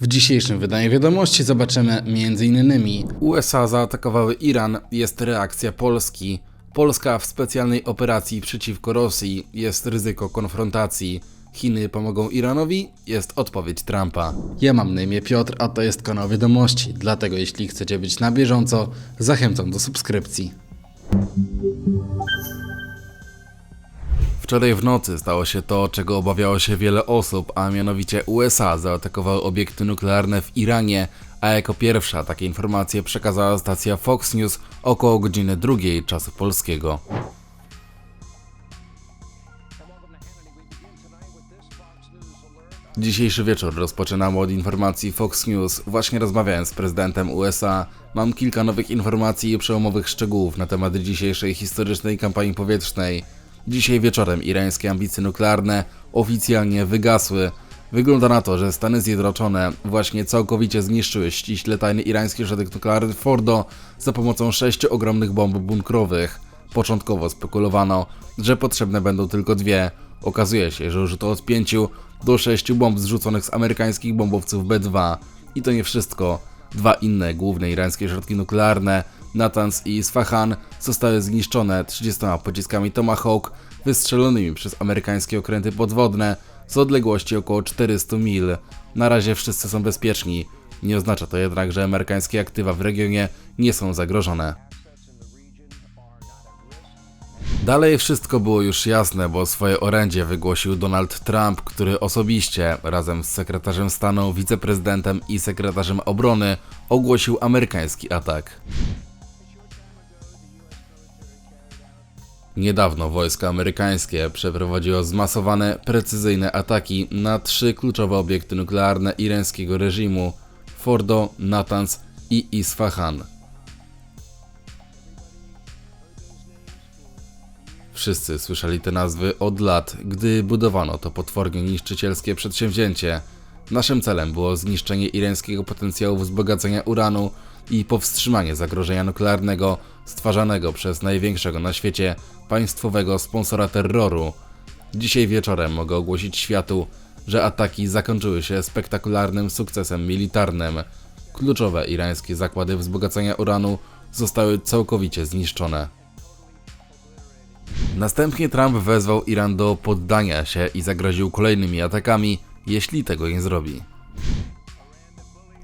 W dzisiejszym wydaniu wiadomości zobaczymy m.in. USA zaatakowały Iran, jest reakcja Polski. Polska w specjalnej operacji przeciwko Rosji, jest ryzyko konfrontacji. Chiny pomogą Iranowi, jest odpowiedź Trumpa. Ja mam na imię Piotr, a to jest kanał wiadomości, dlatego jeśli chcecie być na bieżąco, zachęcam do subskrypcji. Wczoraj w nocy stało się to, czego obawiało się wiele osób, a mianowicie USA zaatakowały obiekty nuklearne w Iranie, a jako pierwsza takie informacje przekazała stacja Fox News około godziny drugiej czasu polskiego. Dzisiejszy wieczór rozpoczynamy od informacji Fox News. Właśnie rozmawiałem z prezydentem USA. Mam kilka nowych informacji i przełomowych szczegółów na temat dzisiejszej historycznej kampanii powietrznej. Dzisiaj wieczorem irańskie ambicje nuklearne oficjalnie wygasły. Wygląda na to, że Stany Zjednoczone właśnie całkowicie zniszczyły ściśle tajny irański ośrodek nuklearny Fordo za pomocą sześciu ogromnych bomb bunkrowych. Początkowo spekulowano, że potrzebne będą tylko dwie. Okazuje się, że użyto od pięciu do sześciu bomb zrzuconych z amerykańskich bombowców B-2. I to nie wszystko. Dwa inne główne irańskie środki nuklearne, Natanz i Isfahan, zostały zniszczone 30 pociskami Tomahawk wystrzelonymi przez amerykańskie okręty podwodne z odległości około 400 mil. Na razie wszyscy są bezpieczni. Nie oznacza to jednak, że amerykańskie aktywa w regionie nie są zagrożone. Dalej wszystko było już jasne, bo swoje orędzie wygłosił Donald Trump, który osobiście razem z sekretarzem stanu, wiceprezydentem i sekretarzem obrony ogłosił amerykański atak. Niedawno wojska amerykańskie przeprowadziło zmasowane, precyzyjne ataki na trzy kluczowe obiekty nuklearne irańskiego reżimu Fordo, Natanz i Isfahan. Wszyscy słyszeli te nazwy od lat, gdy budowano to potwornie niszczycielskie przedsięwzięcie. Naszym celem było zniszczenie irańskiego potencjału wzbogacenia uranu i powstrzymanie zagrożenia nuklearnego stwarzanego przez największego na świecie państwowego sponsora terroru. Dzisiaj wieczorem mogę ogłosić światu, że ataki zakończyły się spektakularnym sukcesem militarnym. Kluczowe irańskie zakłady wzbogacenia uranu zostały całkowicie zniszczone. Następnie Trump wezwał Iran do poddania się i zagroził kolejnymi atakami, jeśli tego nie zrobi.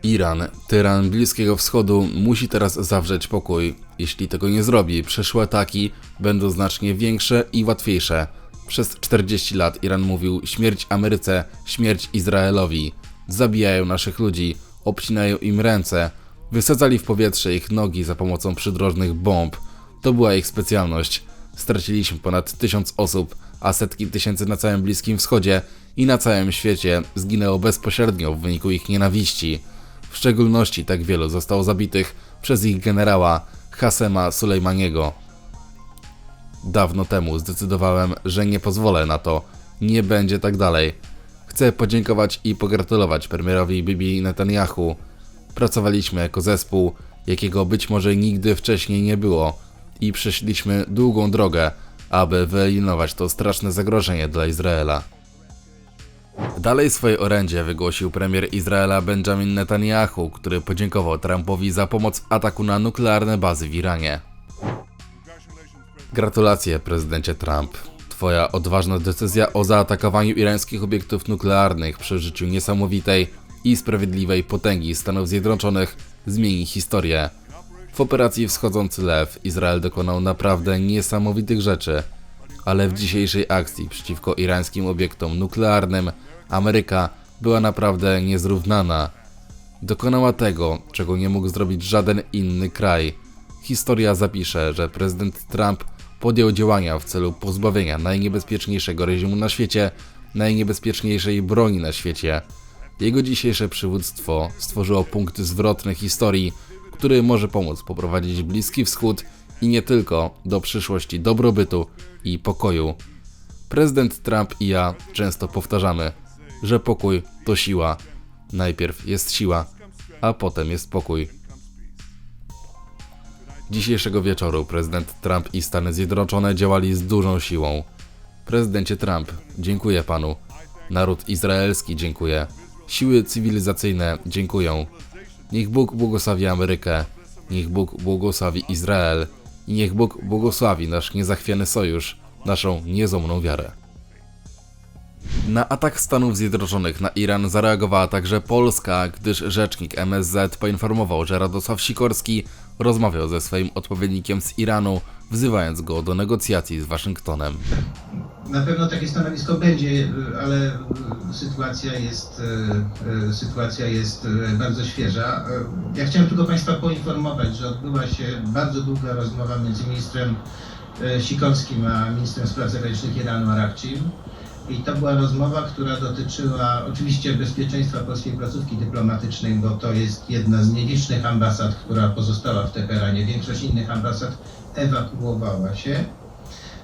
Iran, tyran Bliskiego Wschodu, musi teraz zawrzeć pokój. Jeśli tego nie zrobi, przyszłe ataki będą znacznie większe i łatwiejsze. Przez 40 lat Iran mówił śmierć Ameryce, śmierć Izraelowi. Zabijają naszych ludzi, obcinają im ręce, wysadzali w powietrze ich nogi za pomocą przydrożnych bomb. To była ich specjalność. Straciliśmy ponad tysiąc osób, a setki tysięcy na całym Bliskim Wschodzie i na całym świecie zginęło bezpośrednio w wyniku ich nienawiści. W szczególności tak wielu zostało zabitych przez ich generała Hasema Sulejmaniego. Dawno temu zdecydowałem, że nie pozwolę na to. Nie będzie tak dalej. Chcę podziękować i pogratulować premierowi Bibi Netanyahu. Pracowaliśmy jako zespół, jakiego być może nigdy wcześniej nie było i przeszliśmy długą drogę, aby wyeliminować to straszne zagrożenie dla Izraela. Dalej swoje orędzie wygłosił premier Izraela Benjamin Netanyahu, który podziękował Trumpowi za pomoc w ataku na nuklearne bazy w Iranie. Gratulacje, prezydencie Trump. Twoja odważna decyzja o zaatakowaniu irańskich obiektów nuklearnych przy użyciu niesamowitej i sprawiedliwej potęgi Stanów Zjednoczonych zmieni historię. W operacji Wschodzący Lew Izrael dokonał naprawdę niesamowitych rzeczy, ale w dzisiejszej akcji przeciwko irańskim obiektom nuklearnym Ameryka była naprawdę niezrównana. Dokonała tego, czego nie mógł zrobić żaden inny kraj. Historia zapisze, że prezydent Trump podjął działania w celu pozbawienia najniebezpieczniejszego reżimu na świecie, najniebezpieczniejszej broni na świecie. Jego dzisiejsze przywództwo stworzyło punkt zwrotny historii, który może pomóc poprowadzić Bliski Wschód i nie tylko do przyszłości dobrobytu i pokoju. Prezydent Trump i ja często powtarzamy, że pokój to siła. Najpierw jest siła, a potem jest pokój. Dzisiejszego wieczoru prezydent Trump i Stany Zjednoczone działali z dużą siłą. Prezydencie Trump, dziękuję panu. Naród izraelski dziękuję. Siły cywilizacyjne dziękują. Niech Bóg błogosławi Amerykę. Niech Bóg błogosławi Izrael. I niech Bóg błogosławi nasz niezachwiany sojusz, naszą niezłomną wiarę. Na atak Stanów Zjednoczonych na Iran zareagowała także Polska, gdyż rzecznik MSZ poinformował, że Radosław Sikorski rozmawiał ze swoim odpowiednikiem z Iranu, wzywając go do negocjacji z Waszyngtonem. Na pewno takie stanowisko będzie, ale y, sytuacja jest, y, y, sytuacja jest bardzo świeża. Ja chciałem tylko Państwa poinformować, że odbyła się bardzo długa rozmowa między ministrem Sikorskim a ministrem spraw zagranicznych Iranu Arakcim. I to była rozmowa, która dotyczyła oczywiście bezpieczeństwa polskiej placówki dyplomatycznej, bo to jest jedna z nielicznych ambasad, która pozostała w Teheranie. Większość innych ambasad ewakuowała się.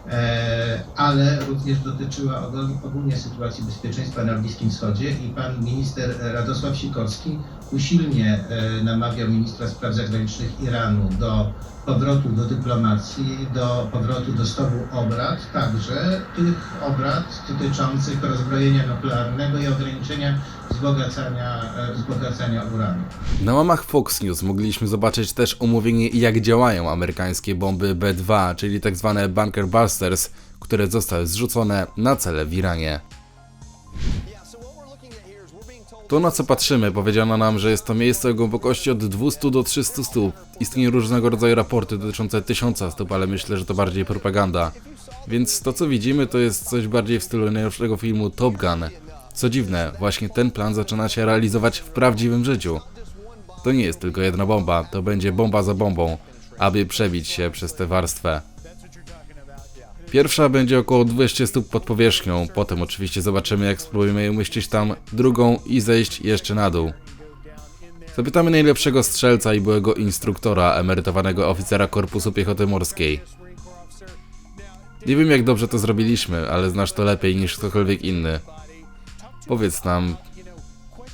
E, ale również dotyczyła ogól- ogólnie sytuacji bezpieczeństwa na Bliskim Wschodzie i pan minister Radosław Sikorski usilnie namawiał ministra spraw zagranicznych Iranu do powrotu do dyplomacji, do powrotu do stołu obrad, także tych obrad dotyczących rozbrojenia nuklearnego i ograniczenia wzbogacania, e, wzbogacania uranu. Na łamach Fox News mogliśmy zobaczyć też omówienie jak działają amerykańskie bomby B-2, czyli tzw. Bunker Busters, które zostały zrzucone na cele w Iranie. To na co patrzymy, powiedziano nam, że jest to miejsce o głębokości od 200 do 300 stóp. Istnieją różnego rodzaju raporty dotyczące 1000 stóp, ale myślę, że to bardziej propaganda. Więc to co widzimy to jest coś bardziej w stylu najnowszego filmu Top Gun. Co dziwne, właśnie ten plan zaczyna się realizować w prawdziwym życiu. To nie jest tylko jedna bomba, to będzie bomba za bombą, aby przebić się przez tę warstwę. Pierwsza będzie około 200 stóp pod powierzchnią, potem oczywiście zobaczymy jak spróbujemy umieścić tam drugą i zejść jeszcze na dół. Zapytamy najlepszego strzelca i byłego instruktora, emerytowanego oficera Korpusu Piechoty Morskiej. Nie wiem jak dobrze to zrobiliśmy, ale znasz to lepiej niż ktokolwiek inny. Powiedz nam,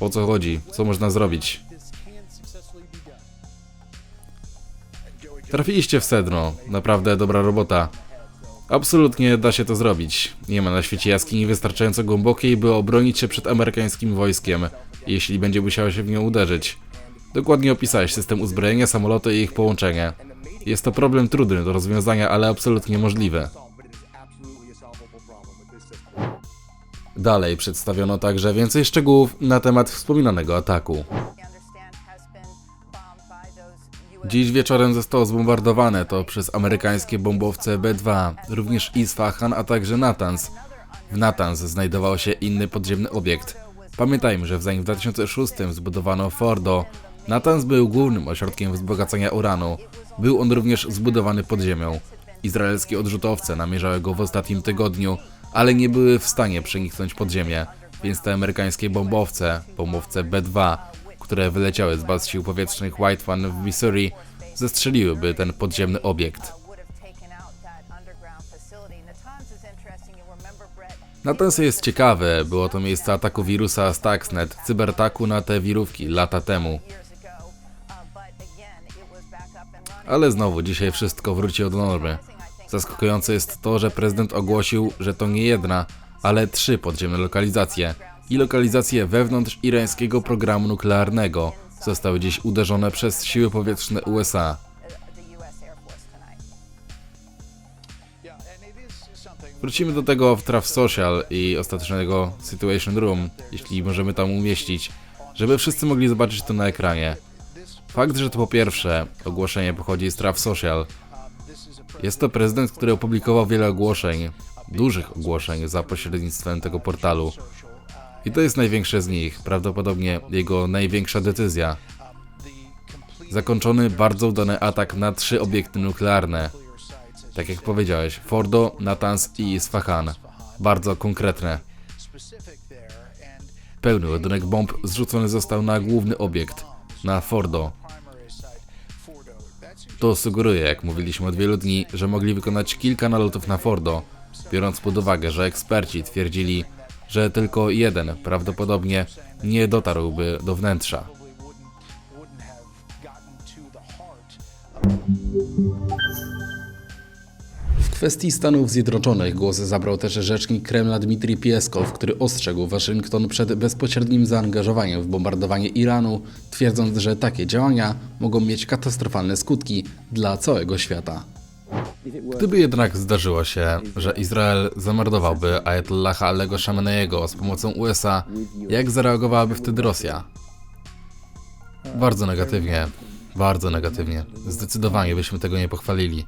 o co chodzi, co można zrobić. Trafiliście w sedno, naprawdę dobra robota. Absolutnie da się to zrobić. Nie ma na świecie jaskini wystarczająco głębokiej, by obronić się przed amerykańskim wojskiem, jeśli będzie musiało się w nią uderzyć. Dokładnie opisałeś system uzbrojenia, samoloty i ich połączenie. Jest to problem trudny do rozwiązania, ale absolutnie możliwy. Dalej przedstawiono także więcej szczegółów na temat wspominanego ataku. Dziś wieczorem zostało zbombardowane to przez amerykańskie bombowce B-2, również Isfahan, a także Natanz. W Natanz znajdował się inny podziemny obiekt. Pamiętajmy, że zanim w 2006 zbudowano Fordo, Natanz był głównym ośrodkiem wzbogacania uranu. Był on również zbudowany pod ziemią. Izraelskie odrzutowce namierzały go w ostatnim tygodniu, ale nie były w stanie przeniknąć pod ziemię, więc te amerykańskie bombowce, bombowce B-2, które wyleciały z baz sił powietrznych White One w Missouri, zestrzeliłyby ten podziemny obiekt. Natanz jest ciekawe, było to miejsce ataku wirusa Stuxnet, cyberataku na te wirówki lata temu. Ale znowu, dzisiaj wszystko wróci do normy. Zaskakujące jest to, że prezydent ogłosił, że to nie jedna, ale trzy podziemne lokalizacje. I lokalizacje wewnątrz irańskiego programu nuklearnego zostały dziś uderzone przez siły powietrzne USA. Wrócimy do tego w Traf Social i ostatecznego Situation Room, jeśli możemy tam umieścić, żeby wszyscy mogli zobaczyć to na ekranie. Fakt, że to po pierwsze ogłoszenie pochodzi z Traf Social. Jest to prezydent, który opublikował wiele ogłoszeń, dużych ogłoszeń za pośrednictwem tego portalu. I to jest największe z nich, prawdopodobnie jego największa decyzja. Zakończony bardzo udany atak na trzy obiekty nuklearne. Tak jak powiedziałeś, Fordo, Natanz i Isfahan. Bardzo konkretne. Pełny ładunek bomb zrzucony został na główny obiekt, na Fordo. To sugeruje, jak mówiliśmy od wielu dni, że mogli wykonać kilka nalotów na Fordo, biorąc pod uwagę, że eksperci twierdzili, że tylko jeden prawdopodobnie nie dotarłby do wnętrza. kwestii Stanów Zjednoczonych głos zabrał też rzecznik Kremla Dmitrij Pieskow, który ostrzegł Waszyngton przed bezpośrednim zaangażowaniem w bombardowanie Iranu, twierdząc, że takie działania mogą mieć katastrofalne skutki dla całego świata. Gdyby jednak zdarzyło się, że Izrael zamordowałby Ayatollaha Allego Shameneiego z pomocą USA, jak zareagowałaby wtedy Rosja? Bardzo negatywnie. Bardzo negatywnie. Zdecydowanie byśmy tego nie pochwalili.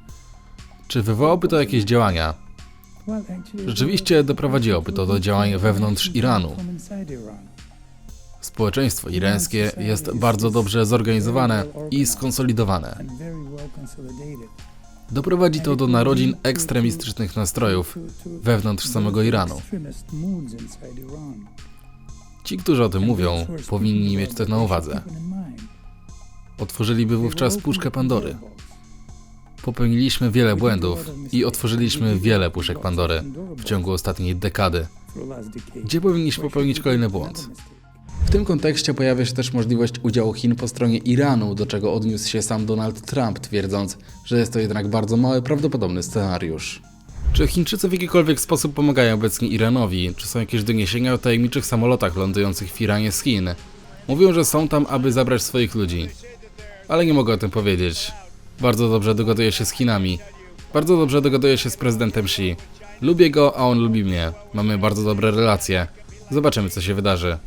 Czy wywołałoby to jakieś działania? Rzeczywiście doprowadziłoby to do działań wewnątrz Iranu. Społeczeństwo irańskie jest bardzo dobrze zorganizowane i skonsolidowane. Doprowadzi to do narodzin ekstremistycznych nastrojów wewnątrz samego Iranu. Ci, którzy o tym mówią, powinni mieć to na uwadze. Otworzyliby wówczas puszkę Pandory. Popełniliśmy wiele błędów i otworzyliśmy wiele puszek Pandory w ciągu ostatniej dekady. Gdzie powinniśmy popełnić kolejny błąd? W tym kontekście pojawia się też możliwość udziału Chin po stronie Iranu, do czego odniósł się sam Donald Trump, twierdząc, że jest to jednak bardzo mały prawdopodobny scenariusz. Czy Chińczycy w jakikolwiek sposób pomagają obecnie Iranowi? Czy są jakieś doniesienia o tajemniczych samolotach lądujących w Iranie z Chin? Mówią, że są tam, aby zabrać swoich ludzi. Ale nie mogę o tym powiedzieć. Bardzo dobrze dogaduję się z Chinami. Bardzo dobrze dogaduję się z prezydentem Xi. Lubię go, a on lubi mnie. Mamy bardzo dobre relacje. Zobaczymy, co się wydarzy.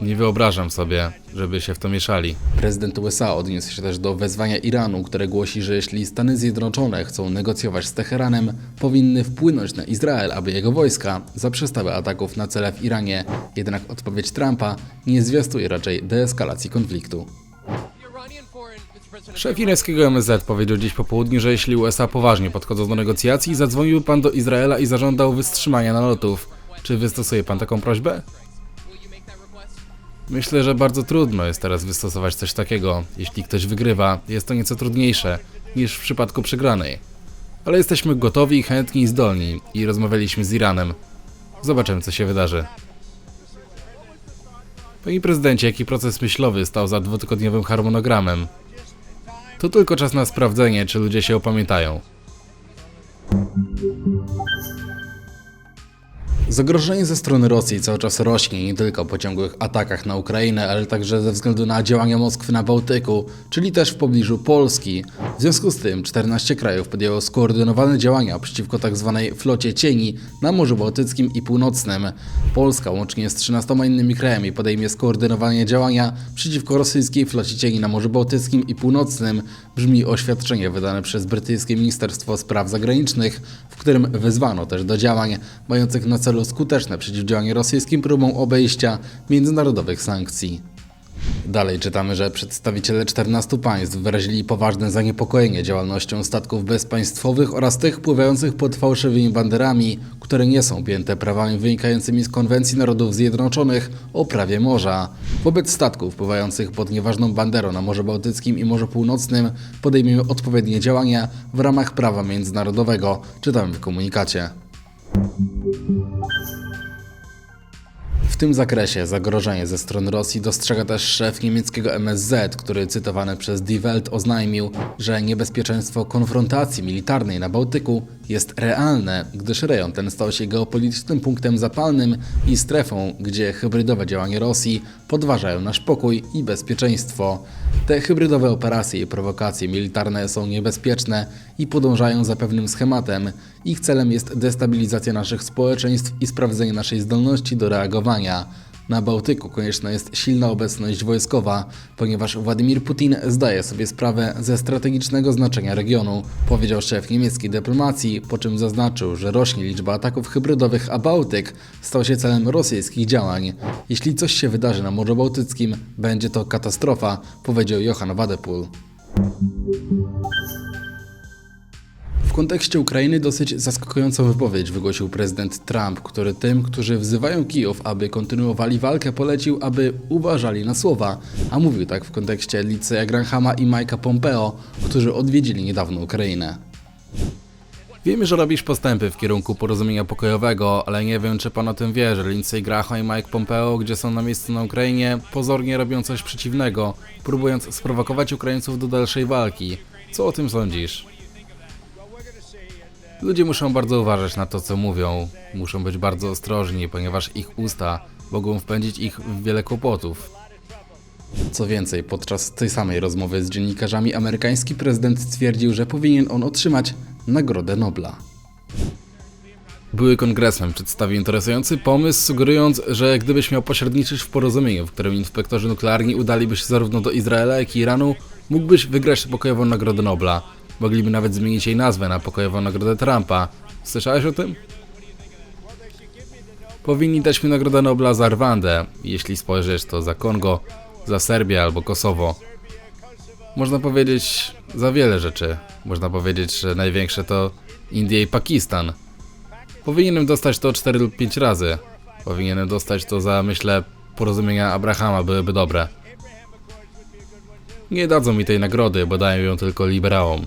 Nie wyobrażam sobie, żeby się w to mieszali. Prezydent USA odniósł się też do wezwania Iranu, które głosi, że jeśli Stany Zjednoczone chcą negocjować z Teheranem, powinny wpłynąć na Izrael, aby jego wojska zaprzestały ataków na cele w Iranie. Jednak odpowiedź Trumpa nie zwiastuje raczej deeskalacji konfliktu. Szef irańskiego MSZ powiedział dziś po południu, że jeśli USA poważnie podchodzą do negocjacji, zadzwoniłby pan do Izraela i zażądał wstrzymania nalotów. Czy wystosuje pan taką prośbę? Myślę, że bardzo trudno jest teraz wystosować coś takiego. Jeśli ktoś wygrywa, jest to nieco trudniejsze niż w przypadku przegranej. Ale jesteśmy gotowi, chętni i zdolni i rozmawialiśmy z Iranem. Zobaczymy, co się wydarzy. Panie prezydencie, jaki proces myślowy stał za dwutygodniowym harmonogramem? To tylko czas na sprawdzenie, czy ludzie się opamiętają. Zagrożenie ze strony Rosji cały czas rośnie nie tylko po ciągłych atakach na Ukrainę, ale także ze względu na działania Moskwy na Bałtyku, czyli też w pobliżu Polski. W związku z tym 14 krajów podjęło skoordynowane działania przeciwko tzw. flocie cieni na Morzu Bałtyckim i Północnym. Polska łącznie z 13 innymi krajami podejmie skoordynowane działania przeciwko rosyjskiej flocie cieni na Morzu Bałtyckim i Północnym, brzmi oświadczenie wydane przez brytyjskie Ministerstwo Spraw Zagranicznych, w którym wezwano też do działań mających na celu skuteczne przeciwdziałanie rosyjskim próbom obejścia międzynarodowych sankcji. Dalej czytamy, że przedstawiciele 14 państw wyrazili poważne zaniepokojenie działalnością statków bezpaństwowych oraz tych pływających pod fałszywymi banderami, które nie są objęte prawami wynikającymi z Konwencji Narodów Zjednoczonych o prawie morza. Wobec statków pływających pod nieważną banderą na Morzu Bałtyckim i Morzu Północnym podejmiemy odpowiednie działania w ramach prawa międzynarodowego, czytamy w komunikacie. W tym zakresie zagrożenie ze strony Rosji dostrzega też szef niemieckiego MSZ, który cytowany przez Die Welt oznajmił, że niebezpieczeństwo konfrontacji militarnej na Bałtyku jest realne, gdyż rejon ten stał się geopolitycznym punktem zapalnym i strefą, gdzie hybrydowe działania Rosji podważają nasz pokój i bezpieczeństwo. Te hybrydowe operacje i prowokacje militarne są niebezpieczne i podążają za pewnym schematem. Ich celem jest destabilizacja naszych społeczeństw i sprawdzenie naszej zdolności do reagowania. Na Bałtyku konieczna jest silna obecność wojskowa, ponieważ Władimir Putin zdaje sobie sprawę ze strategicznego znaczenia regionu, powiedział szef niemieckiej dyplomacji, po czym zaznaczył, że rośnie liczba ataków hybrydowych, a Bałtyk stał się celem rosyjskich działań. Jeśli coś się wydarzy na Morzu Bałtyckim, będzie to katastrofa, powiedział Johann Wadepool. W kontekście Ukrainy dosyć zaskakującą wypowiedź wygłosił prezydent Trump, który tym, którzy wzywają Kijów, aby kontynuowali walkę, polecił, aby uważali na słowa, a mówił tak w kontekście Liceja Granhama i Mike'a Pompeo, którzy odwiedzili niedawno Ukrainę. Wiemy, że robisz postępy w kierunku porozumienia pokojowego, ale nie wiem, czy pan o tym wie, że Lindsey Graham i Mike Pompeo, gdzie są na miejscu na Ukrainie, pozornie robią coś przeciwnego, próbując sprowokować Ukraińców do dalszej walki. Co o tym sądzisz? Ludzie muszą bardzo uważać na to, co mówią. Muszą być bardzo ostrożni, ponieważ ich usta mogą wpędzić ich w wiele kłopotów. Co więcej, podczas tej samej rozmowy z dziennikarzami amerykański prezydent stwierdził, że powinien on otrzymać Nagrodę Nobla. Były kongresmen przedstawił interesujący pomysł, sugerując, że gdybyś miał pośredniczyć w porozumieniu, w którym inspektorzy nuklearni udaliby się zarówno do Izraela, jak i Iranu, mógłbyś wygrać pokojową Nagrodę Nobla. Mogliby nawet zmienić jej nazwę na pokojową Nagrodę Trumpa. Słyszałeś o tym? Powinni dać mi Nagrodę Nobla za Rwandę, jeśli spojrzysz to za Kongo, za Serbię albo Kosowo. Można powiedzieć za wiele rzeczy. Można powiedzieć, że największe to Indie i Pakistan. Powinienem dostać to 4 lub 5 razy. Powinienem dostać to za, myślę, porozumienia Abrahama byłyby dobre. Nie dadzą mi tej nagrody, bo dają ją tylko liberałom.